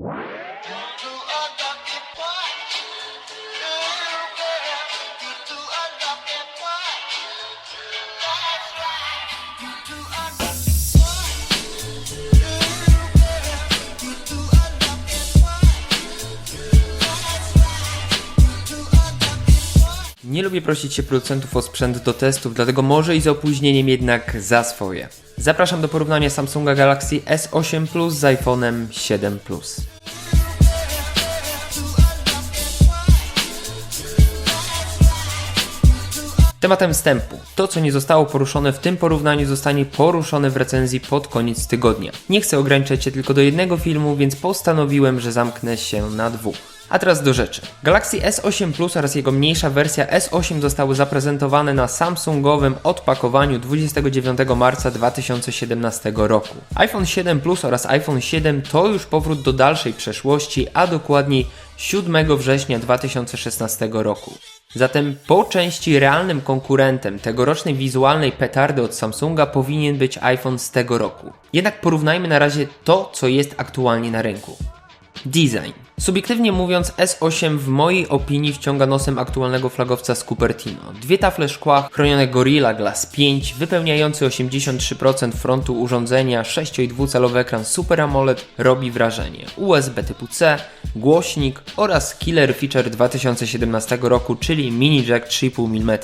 to Nie lubię prosić się producentów o sprzęt do testów, dlatego może i z opóźnieniem jednak za swoje. Zapraszam do porównania Samsunga Galaxy S8 Plus z iPhone'em 7 Plus. Tematem wstępu. To, co nie zostało poruszone w tym porównaniu, zostanie poruszone w recenzji pod koniec tygodnia. Nie chcę ograniczać się tylko do jednego filmu, więc postanowiłem, że zamknę się na dwóch. A teraz do rzeczy. Galaxy S8 Plus oraz jego mniejsza wersja S8 zostały zaprezentowane na Samsungowym odpakowaniu 29 marca 2017 roku. iPhone 7 Plus oraz iPhone 7 to już powrót do dalszej przeszłości, a dokładniej 7 września 2016 roku. Zatem po części realnym konkurentem tegorocznej wizualnej petardy od Samsunga powinien być iPhone z tego roku. Jednak porównajmy na razie to, co jest aktualnie na rynku. Design. Subiektywnie mówiąc, S8 w mojej opinii wciąga nosem aktualnego flagowca z Cupertino. Dwie tafle szkła, chronione Gorilla Glass 5, wypełniający 83% frontu urządzenia, 6,2 calowy ekran Super AMOLED robi wrażenie. USB typu C, głośnik oraz killer feature 2017 roku, czyli mini jack 3,5 mm.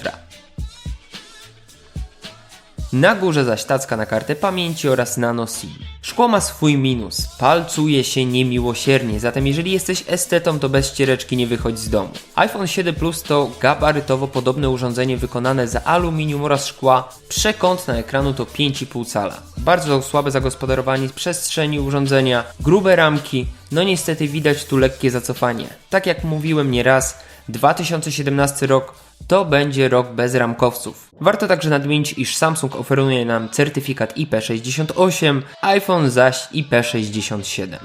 Na górze zaś tacka na kartę pamięci oraz nano SIM. Szkło ma swój minus, palcuje się niemiłosiernie, zatem jeżeli jesteś estetą, to bez ściereczki nie wychodź z domu. iPhone 7 Plus to gabarytowo podobne urządzenie wykonane z aluminium oraz szkła, przekątna ekranu to 5,5 cala. Bardzo słabe zagospodarowanie przestrzeni urządzenia, grube ramki, no niestety widać tu lekkie zacofanie. Tak jak mówiłem nieraz, 2017 rok to będzie rok bez ramkowców. Warto także nadmienić, iż Samsung oferuje nam certyfikat IP68, iPhone zaś IP67.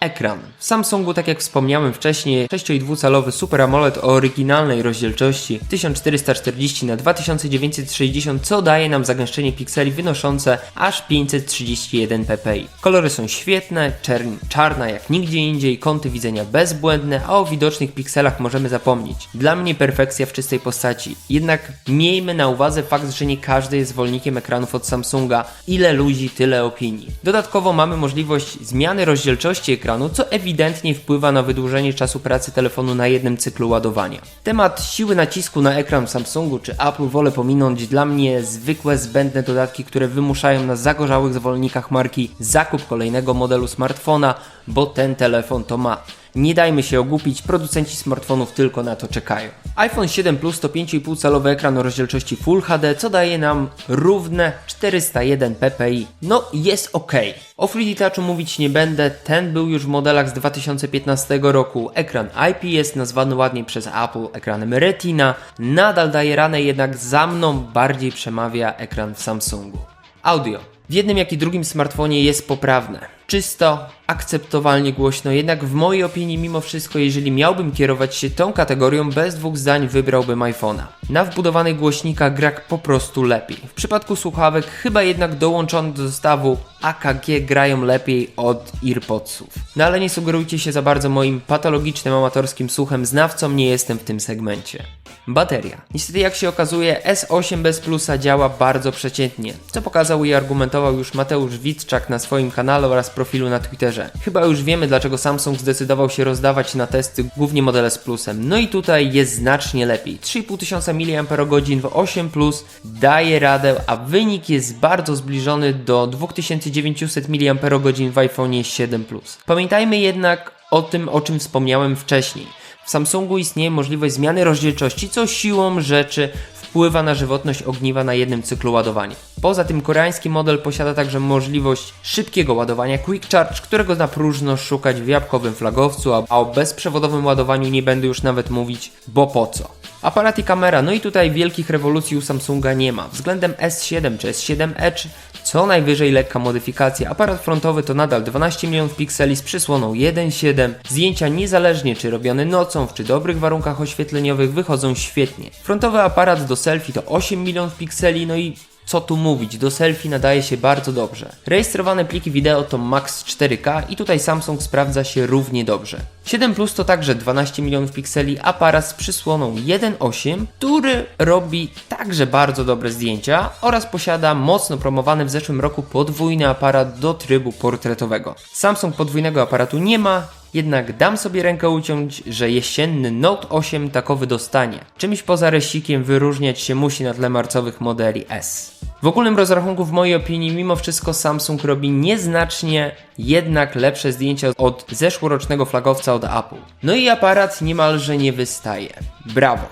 Ekran. W Samsungu, tak jak wspomniałem wcześniej, 6,2-calowy Super AMOLED o oryginalnej rozdzielczości 1440 na 2960 co daje nam zagęszczenie pikseli wynoszące aż 531 ppi. Kolory są świetne, czern, czarna jak nigdzie indziej, kąty widzenia bezbłędne, a o widocznych pikselach możemy zapomnieć. Dla mnie perfekcja w czystej postaci. Jednak miejmy na uwadze fakt, że nie każdy jest zwolennikiem ekranów od Samsunga. Ile ludzi, tyle opinii. Dodatkowo mamy możliwość zmiany rozdzielczości ekranu, co ewidentnie wpływa na wydłużenie czasu pracy telefonu na jednym cyklu ładowania. Temat siły nacisku na ekran Samsungu czy Apple wolę pominąć. Dla mnie zwykłe zbędne dodatki, które wymuszają na zagorzałych zwolennikach marki zakup kolejnego modelu smartfona, bo ten telefon to ma. Nie dajmy się ogłupić, producenci smartfonów tylko na to czekają. iPhone 7 Plus to 5,5 calowy ekran o rozdzielczości Full HD, co daje nam równe 401 ppi. No, jest ok. O 3D Touchu mówić nie będę, ten był już w modelach z 2015 roku. Ekran IPS, nazwany ładniej przez Apple ekranem Retina, nadal daje ranę, jednak za mną bardziej przemawia ekran w Samsungu. Audio. W jednym jak i drugim smartfonie jest poprawne. Czysto, akceptowalnie głośno, jednak w mojej opinii mimo wszystko, jeżeli miałbym kierować się tą kategorią, bez dwóch zdań wybrałbym iPhone'a. Na wbudowanych głośnikach gra po prostu lepiej. W przypadku słuchawek chyba jednak dołączone do zestawu AKG grają lepiej od AirPodsów. No ale nie sugerujcie się za bardzo moim patologicznym amatorskim słuchem, znawcą nie jestem w tym segmencie. Bateria. Niestety jak się okazuje S8 bez plusa działa bardzo przeciętnie, co pokazał i argumentował już Mateusz Witczak na swoim kanale oraz profilu na Twitterze. Chyba już wiemy dlaczego Samsung zdecydował się rozdawać na testy głównie modele z plusem. No i tutaj jest znacznie lepiej. 3500 mAh w 8 Plus daje radę, a wynik jest bardzo zbliżony do 2900 mAh w iPhone 7 Plus. Pamiętajmy jednak o tym, o czym wspomniałem wcześniej. W Samsungu istnieje możliwość zmiany rozdzielczości, co siłą rzeczy wpływa na żywotność ogniwa na jednym cyklu ładowania. Poza tym koreański model posiada także możliwość szybkiego ładowania Quick Charge, którego na próżno szukać w jabłkowym flagowcu, a o bezprzewodowym ładowaniu nie będę już nawet mówić, bo po co. Aparat i kamera, no i tutaj wielkich rewolucji u Samsunga nie ma. Względem S7 czy S7 Edge co najwyżej lekka modyfikacja. Aparat frontowy to nadal 12 milionów pikseli z przysłoną 1.7. Zdjęcia niezależnie czy robione nocą, czy dobrych warunkach oświetleniowych wychodzą świetnie. Frontowy aparat do selfie to 8 milionów pikseli, no i Co tu mówić, do selfie nadaje się bardzo dobrze. Rejestrowane pliki wideo to max 4K i tutaj Samsung sprawdza się równie dobrze. 7 Plus to także 12 milionów pikseli aparat z przysłoną 1.8, który robi także bardzo dobre zdjęcia oraz posiada mocno promowany w zeszłym roku podwójny aparat do trybu portretowego. Samsung podwójnego aparatu nie ma, jednak dam sobie rękę uciąć, że jesienny Note 8 takowy dostanie. Czymś poza resikiem wyróżniać się musi na tle marcowych modeli S. W ogólnym rozrachunku, w mojej opinii, mimo wszystko Samsung robi nieznacznie jednak lepsze zdjęcia od zeszłorocznego flagowca od Apple. No i aparat niemalże nie wystaje. Brawo!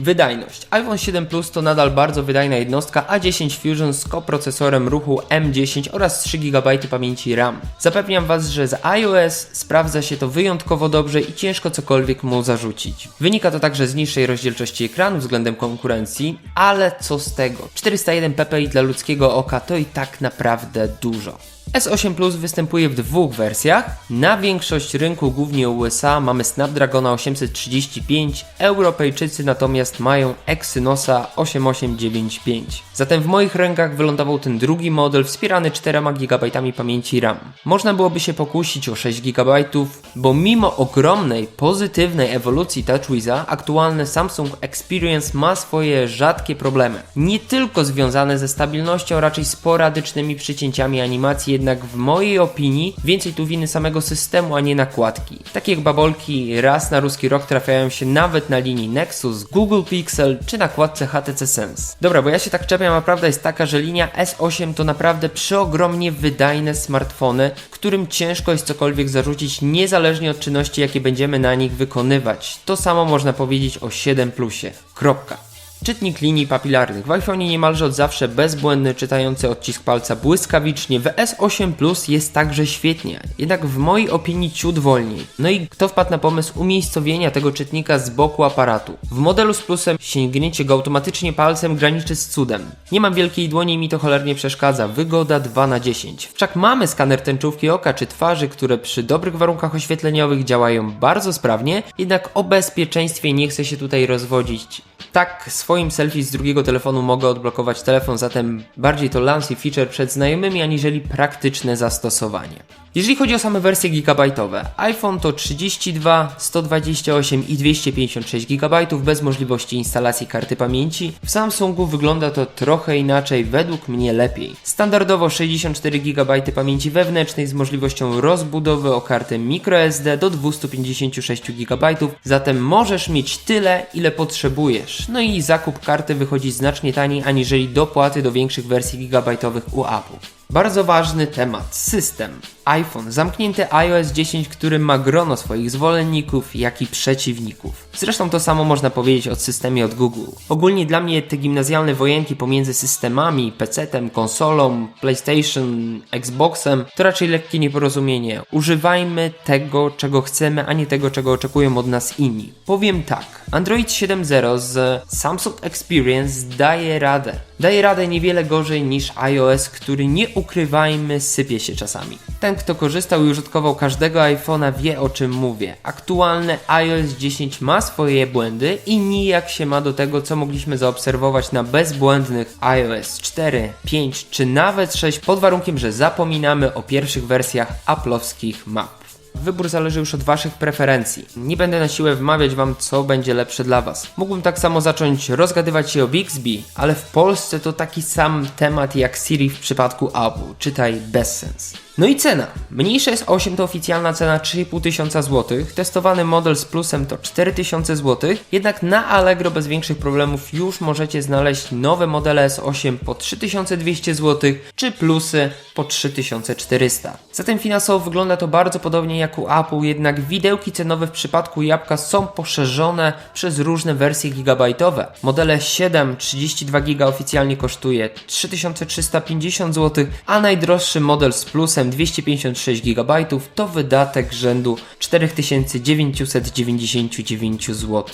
Wydajność. iPhone 7 Plus to nadal bardzo wydajna jednostka A10 Fusion z koprocesorem ruchu M10 oraz 3 GB pamięci RAM. Zapewniam Was, że z iOS sprawdza się to wyjątkowo dobrze i ciężko cokolwiek mu zarzucić. Wynika to także z niższej rozdzielczości ekranu względem konkurencji, ale co z tego? 401 ppi dla ludzkiego oka to i tak naprawdę dużo. S8 Plus występuje w dwóch wersjach. Na większość rynku, głównie USA, mamy Snapdragona 835, Europejczycy natomiast mają Exynosa 8895. Zatem w moich rękach wylądował ten drugi model wspierany 4 GB pamięci RAM. Można byłoby się pokusić o 6 GB, bo mimo ogromnej pozytywnej ewolucji TouchWiza, aktualny Samsung Experience ma swoje rzadkie problemy. Nie tylko związane ze stabilnością, raczej sporadycznymi przycięciami animacji, jednak w mojej opinii więcej tu winy samego systemu, a nie nakładki. Takie babolki raz na ruski rok trafiają się nawet na linii Nexus, Google Pixel czy nakładce HTC Sense. Dobra, bo ja się tak czepiam, a prawda jest taka, że linia S8 to naprawdę przeogromnie wydajne smartfony, którym ciężko jest cokolwiek zarzucić, niezależnie od czynności, jakie będziemy na nich wykonywać. To samo można powiedzieć o 7 Plusie. Kropka. Czytnik linii papilarnych. W iPhone'ie niemalże od zawsze bezbłędny, czytający odcisk palca błyskawicznie. W S8 Plus jest także świetnie, jednak w mojej opinii ciut wolniej. No i kto wpadł na pomysł umiejscowienia tego czytnika z boku aparatu? W modelu z plusem sięgnięcie go automatycznie palcem graniczy z cudem. Nie mam wielkiej dłoni i mi to cholernie przeszkadza. Wygoda 2 na 10. Wszak mamy skaner tęczówki oka czy twarzy, które przy dobrych warunkach oświetleniowych działają bardzo sprawnie, jednak o bezpieczeństwie nie chcę się tutaj rozwodzić. Tak, swoim selfie z drugiego telefonu mogę odblokować telefon, zatem bardziej to lansy feature przed znajomymi, aniżeli praktyczne zastosowanie. Jeżeli chodzi o same wersje gigabajtowe, iPhone to 32, 128 i 256 GB bez możliwości instalacji karty pamięci. W Samsungu wygląda to trochę inaczej, według mnie lepiej. Standardowo 64 GB pamięci wewnętrznej z możliwością rozbudowy o kartę microSD do 256 GB, zatem możesz mieć tyle, ile potrzebujesz. No i zakup karty wychodzi znacznie taniej aniżeli dopłaty do większych wersji gigabajtowych u Apple. Bardzo ważny temat system. iPhone, zamknięty iOS 10, który ma grono swoich zwolenników, jak i przeciwników. Zresztą to samo można powiedzieć o systemie od Google. Ogólnie dla mnie te gimnazjalne wojenki pomiędzy systemami, PC-tem, konsolą, PlayStation, Xboxem to raczej lekkie nieporozumienie. Używajmy tego, czego chcemy, a nie tego, czego oczekują od nas inni. Powiem tak. Android 7.0 z Samsung Experience daje radę. Daje radę niewiele gorzej niż iOS, który nie ukrywajmy, sypie się czasami. Ten, kto korzystał i użytkował każdego iPhone'a wie o czym mówię. Aktualne iOS 10 ma swoje błędy i nijak się ma do tego, co mogliśmy zaobserwować na bezbłędnych iOS 4, 5 czy nawet 6 pod warunkiem, że zapominamy o pierwszych wersjach aplowskich map. Wybór zależy już od Waszych preferencji. Nie będę na siłę wmawiać Wam, co będzie lepsze dla Was. Mógłbym tak samo zacząć rozgadywać się o Bixby, ale w Polsce to taki sam temat jak Siri w przypadku Apple, czytaj bezsens. No i cena. Mniejsze jest 8 to oficjalna cena 3,5 tysiąca złotych, testowany model z plusem to 4000 złotych, jednak na Allegro bez większych problemów już możecie znaleźć nowe modele S8 po 3200 złotych, czy plusy po 3400. Zatem finansowo wygląda to bardzo podobnie jak u Apple, jednak widełki cenowe w przypadku jabłka są poszerzone przez różne wersje gigabajtowe. Modele 7 32 GB oficjalnie kosztuje 3350 zł, a najdroższy model z plusem 256 GB to wydatek rzędu 4999 zł.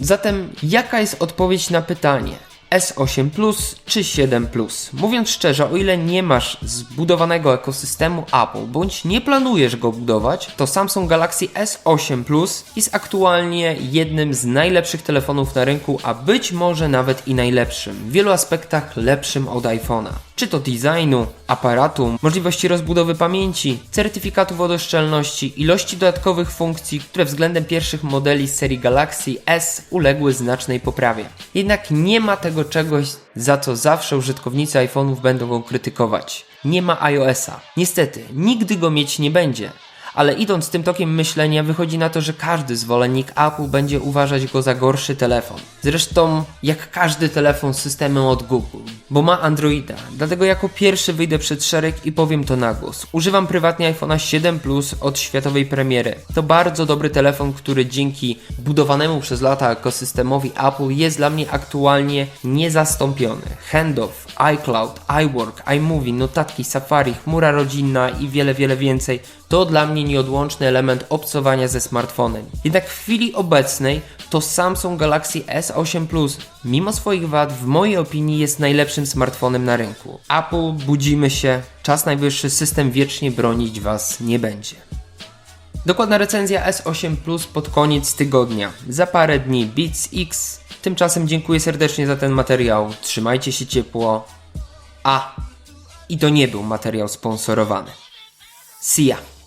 Zatem jaka jest odpowiedź na pytanie? S8 Plus czy 7 Plus. Mówiąc szczerze, o ile nie masz zbudowanego ekosystemu Apple, bądź nie planujesz go budować, to Samsung Galaxy S8 Plus jest aktualnie jednym z najlepszych telefonów na rynku, a być może nawet i najlepszym. W wielu aspektach lepszym od iPhone'a. Czy to designu, aparatu, możliwości rozbudowy pamięci, certyfikatu wodoszczelności, ilości dodatkowych funkcji, które względem pierwszych modeli serii Galaxy S uległy znacznej poprawie. Jednak nie ma tego czegoś, za co zawsze użytkownicy iPhone'ów będą go krytykować. Nie ma iOS-a. Niestety, nigdy go mieć nie będzie. Ale idąc tym tokiem myślenia, wychodzi na to, że każdy zwolennik Apple będzie uważać go za gorszy telefon. Zresztą, jak każdy telefon z systemem od Google, bo ma Androida. Dlatego jako pierwszy wyjdę przed szereg i powiem to na głos. Używam prywatnie iPhone'a 7 Plus od światowej premiery. To bardzo dobry telefon, który dzięki budowanemu przez lata ekosystemowi Apple jest dla mnie aktualnie niezastąpiony. Handoff, iCloud, iWork, iMovie, notatki, Safari, chmura rodzinna i wiele, wiele więcej to dla mnie nieodłączny element obcowania ze smartfonem. Jednak w chwili obecnej to Samsung Galaxy S8 Plus, mimo swoich wad, w mojej opinii jest najlepszym smartfonem na rynku. Apple, budzimy się, czas najwyższy, system wiecznie bronić Was nie będzie. Dokładna recenzja S8 Plus pod koniec tygodnia. Za parę dni Beats X. Tymczasem dziękuję serdecznie za ten materiał. Trzymajcie się ciepło. A, i to nie był materiał sponsorowany. See ya.